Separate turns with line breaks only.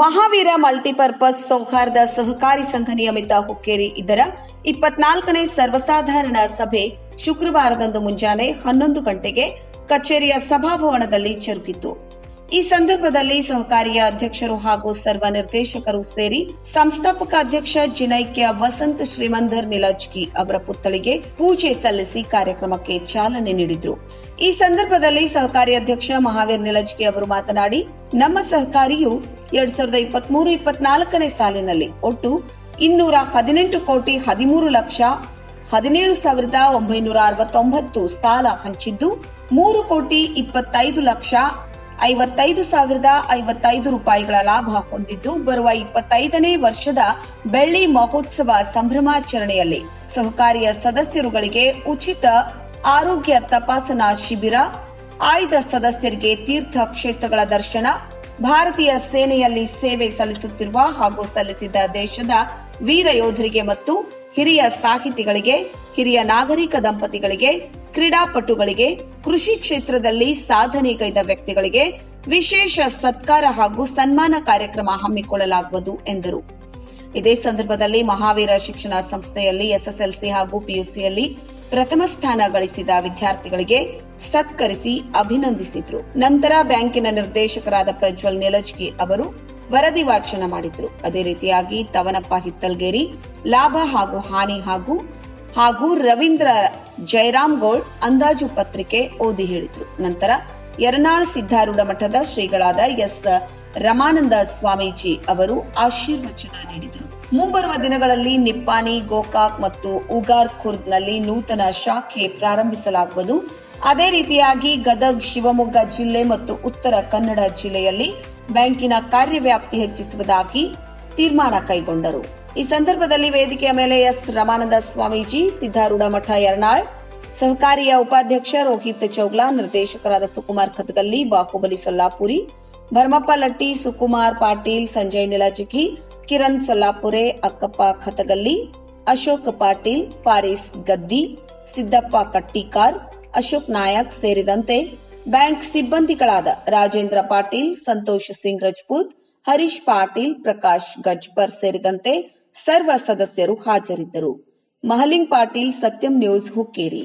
Mahavir multipurpose ಸೌಹಾರ್ದ ಸಹಕಾರಿ ಸಂಘ ನಿಯಮಿತ ಹುಕ್ಕೇರಿ ಇದರ ಇಪ್ಪತ್ನಾಲ್ಕನೇ ಸರ್ವಸಾಧಾರಣ ಸಭೆ ಶುಕ್ರವಾರದಂದು ಮುಂಜಾನೆ ಹನ್ನೊಂದು ಗಂಟೆಗೆ ಕಚೇರಿಯ ಸಭಾಭವನದಲ್ಲಿ ಜರುಗಿತು. ಈ ಸಂದರ್ಭದಲ್ಲಿ ಸಹಕಾರಿಯ ಅಧ್ಯಕ್ಷರು ಹಾಗೂ ಸರ್ವ ನಿರ್ದೇಶಕರು ಸೇರಿ ಸಂಸ್ಥಾಪಕ ಅಧ್ಯಕ್ಷ ಜಿನೈಕ್ಯ ವಸಂತ್ ಶ್ರೀಮಂಧರ್ ನಿಲಜ್ಕಿ ಅವರ ಪುತ್ಥಳಿಗೆ ಪೂಜೆ ಸಲ್ಲಿಸಿ ಕಾರ್ಯಕ್ರಮಕ್ಕೆ ಚಾಲನೆ ನೀಡಿದ್ರು. ಈ ಸಂದರ್ಭದಲ್ಲಿ ಸಹಕಾರಿ ಅಧ್ಯಕ್ಷ ಮಹಾವೀರ್ ನಿಲಜ್ಕಿ ಅವರು ಮಾತನಾಡಿ, ನಮ್ಮ ಸಹಕಾರಿಯು ಎರಡ್ ಸಾವಿರದ ಇಪ್ಪತ್ಮೂರು, ಇಪ್ಪತ್ನಾಲ್ಕನೇ ಸಾಲಿನಲ್ಲಿ ಒಟ್ಟು ಇನ್ನೂರ ಹದಿನೆಂಟು ಕೋಟಿ ಹದಿಮೂರು ಲಕ್ಷ ಹದಿನೇಳು ಸಾವಿರದ ಒಂಬೈನೂರ ಅರವತ್ತೊಂಬತ್ತು ಸಾಲ ಹಂಚಿದ್ದು ಮೂರು ಕೋಟಿ ಇಪ್ಪತ್ತೈದು ಲಕ್ಷ ಐವತ್ತೈದು ಸಾವಿರದ ಐವತ್ತೈದು ರೂಪಾಯಿಗಳ ಲಾಭ ಹೊಂದಿದ್ದು ಬರುವ ಇಪ್ಪತ್ತೈದನೇ ವರ್ಷದ ಬೆಳ್ಳಿ ಮಹೋತ್ಸವ ಸಂಭ್ರಮಾಚರಣೆಯಲ್ಲಿ ಸಹಕಾರಿಯ ಸದಸ್ಯರುಗಳಿಗೆ ಉಚಿತ ಆರೋಗ್ಯ ತಪಾಸಣಾ ಶಿಬಿರ, ಆಯ್ದ ಸದಸ್ಯರಿಗೆ ತೀರ್ಥ ಕ್ಷೇತ್ರಗಳ ದರ್ಶನ ಭಾರತೀಯ ಸೇನೆಯಲ್ಲಿ ಸೇವೆ ಸಲ್ಲಿಸುತ್ತಿರುವ ಹಾಗೂ ಸಲ್ಲಿಸಿದ ದೇಶದ ವೀರ ಯೋಧರಿಗೆ ಮತ್ತು ಹಿರಿಯ ಸಾಹಿತಿಗಳಿಗೆ, ಹಿರಿಯ ನಾಗರಿಕ ದಂಪತಿಗಳಿಗೆ, ಕ್ರೀಡಾಪಟುಗಳಿಗೆ, ಕೃಷಿ ಕ್ಷೇತ್ರದಲ್ಲಿ ಸಾಧನೆಗೈದ ವ್ಯಕ್ತಿಗಳಿಗೆ ವಿಶೇಷ ಸತ್ಕಾರ ಹಾಗೂ ಸನ್ಮಾನ ಕಾರ್ಯಕ್ರಮ ಹಮ್ಮಿಕೊಳ್ಳಲಾಗುವುದು ಎಂದರು. ಇದೇ ಸಂದರ್ಭದಲ್ಲಿ ಮಹಾವೀರ ಶಿಕ್ಷಣ ಸಂಸ್ಥೆಯಲ್ಲಿ ಎಸ್ಎಸ್ಎಲ್ಸಿ ಹಾಗೂ ಪಿಯುಸಿಯಲ್ಲಿ ಪ್ರಥಮ ಸ್ಥಾನ ಗಳಿಸಿದ ವಿದ್ಯಾರ್ಥಿಗಳಿಗೆ ಸತ್ಕರಿಸಿ ಅಭಿನಂದಿಸಿದ್ರು. ನಂತರ ಬ್ಯಾಂಕಿನ ನಿರ್ದೇಶಕರಾದ ಪ್ರಜ್ವಲ್ ನೆಲಜ್ಗಿ ಅವರು ವರದಿ ವಾಚನ ಮಾಡಿದ್ರು. ಅದೇ ರೀತಿಯಾಗಿ ತವನಪ್ಪ ಹಿತ್ತಲ್ಗೇರಿ, ಲಾಭ ಹಾಗೂ ಹಾನಿ ಹಾಗೂ ಹಾಗೂ ರವೀಂದ್ರ ಜಯರಾಮ್ ಗೌಡ್ ಅಂದಾಜು ಪತ್ರಿಕೆ ಓದಿ ಹೇಳಿದ್ರು. ನಂತರ ಯರನಾಳ್ ಸಿದ್ಧಾರೂಢ ಮಠದ ಶ್ರೀಗಳಾದ ಎಸ್ ರಮಾನಂದ ಸ್ವಾಮೀಜಿ ಅವರು ಆಶೀರ್ವಚನ ನೀಡಿದರು. ಮುಂಬರುವ ದಿನಗಳಲ್ಲಿ ನಿಪ್ಪಾನಿ, ಗೋಕಾಕ್ ಮತ್ತು ಉಗಾರ್ ಖುರ್ದ್ನಲ್ಲಿ ನೂತನ ಶಾಖೆ ಪ್ರಾರಂಭಿಸಲಾಗುವುದು. ಅದೇ ರೀತಿಯಾಗಿ ಗದಗ್, ಶಿವಮೊಗ್ಗ ಜಿಲ್ಲೆ ಮತ್ತು ಉತ್ತರ ಕನ್ನಡ ಜಿಲ್ಲೆಯಲ್ಲಿ ಬ್ಯಾಂಕಿನ ಕಾರ್ಯವ್ಯಾಪ್ತಿ ಹೆಚ್ಚಿಸುವುದಾಗಿ ತೀರ್ಮಾನ ಕೈಗೊಂಡರು. ಈ ಸಂದರ್ಭದಲ್ಲಿ ವೇದಿಕೆಯ ಮೇಲೆ ಎಸ್. ರಮಾನಂದ ಸ್ವಾಮೀಜಿ ಸಿದ್ದಾರೂಢ ಮಠ ಯರ್ನಾಳ್, ಸಹಕಾರಿಯ ಉಪಾಧ್ಯಕ್ಷ ರೋಹಿತ್ ಚೌಗ್ಲಾ, ನಿರ್ದೇಶಕರಾದ ಸುಕುಮಾರ್ ಖತ್ಗಲ್ಲಿ ಬಾಹುಬಲಿ ಸೊಲ್ಲಾಪುರಿ ಭರ್ಮಪ್ಪ ಲಟ್ಟಿ, ಸುಕುಮಾರ್ ಪಾಟೀಲ್, ಸಂಜಯ್ ನಿಲಜಗಿ ಕಿರಣ್ ಸೊಲ್ಲಾಪುರೆ ಅಕ್ಕಪ್ಪ ಖತಗಲ್ಲಿ, ಅಶೋಕ್ ಪಾಟೀಲ್ ಪಾರಿಸ್ ಗದ್ದಿ, ಸಿದ್ದಪ್ಪ ಕಟ್ಟಿಕಾರ್, ಅಶೋಕ್ ನಾಯಕ್ ಸೇರಿದಂತೆ ಬ್ಯಾಂಕ್ ಸಿಬ್ಬಂದಿಗಳಾದ ರಾಜೇಂದ್ರ ಪಾಟೀಲ್, ಸಂತೋಷ್ ಸಿಂಗ್ ರಜಪೂತ್, ಹರೀಶ್ ಪಾಟೀಲ್, ಪ್ರಕಾಶ್ ಗಜ್ಪರ್ ಸೇರಿದಂತೆ ಸರ್ವ ಸದಸ್ಯರು ಹಾಜರಿದ್ದರು. ಮಹಲಿಂಗ್ ಪಾಟೀಲ್, ಸತ್ಯಂ ನ್ಯೂಸ್ ಹುಕ್ಕೇರಿ.